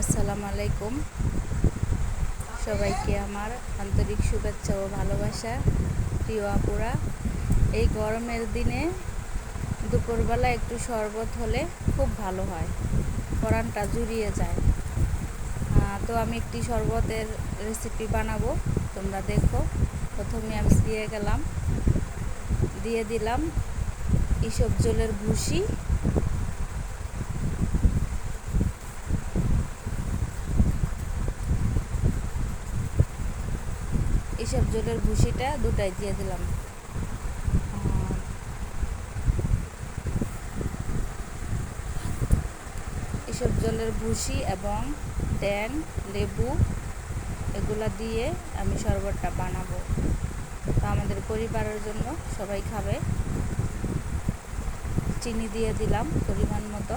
আসসালামু আলাইকুম। সবাইকে আমার আন্তরিক শুভেচ্ছা ও ভালোবাসা। প্রিয় আপুরা, এই গরমের দিনে দুপুরবেলা একটু শরবত হলে খুব ভালো হয় পরানটা জুড়িয়ে যায়। তো আমি একটি শরবতের রেসিপি বানাবো, তোমরা দেখো। প্রথমে আমি দিয়ে গেলাম, দিয়ে দিলাম ইসব জলের ভুসি এসব জলের ভুসিটা দুটাই দিয়ে দিলাম। এসব জলের ভুসি এবং ট্যাং লেবু, এগুলা দিয়ে আমি শরবতটা বানাবো। তো আমাদের পরিবারের জন্য সবাই খাবে। চিনি দিয়ে দিলাম পরিমাণ মতো।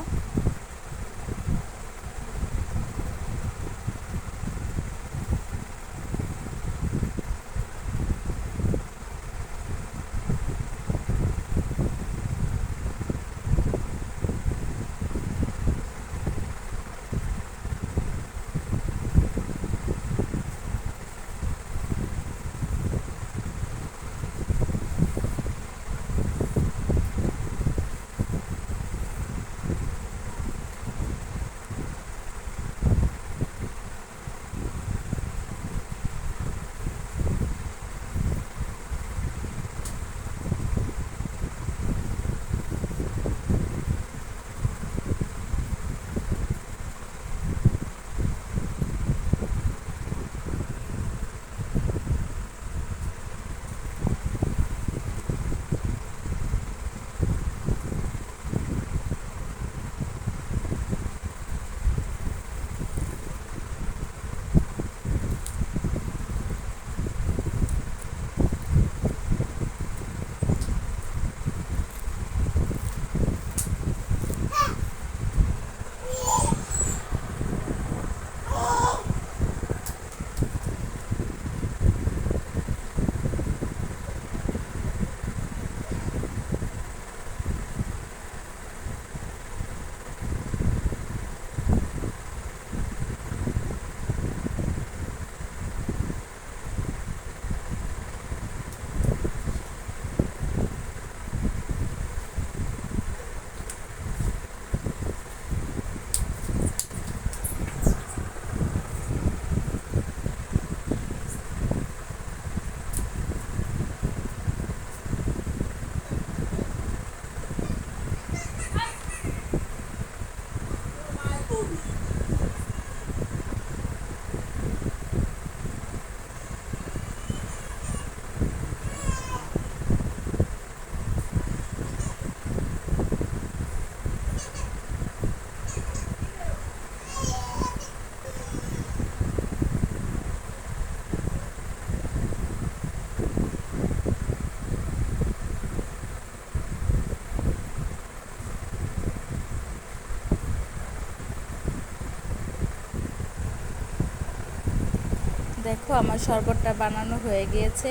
দেখো আমার শরবতটা বানানো হয়ে গিয়েছে।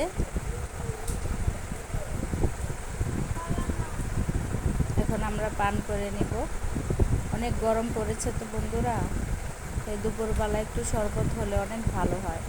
এখন আমরা পান করে নিব। অনেক গরম পড়েছে তো বন্ধুরা, এই দুপুরবেলা একটু শরবত হলে অনেক ভালো হয়।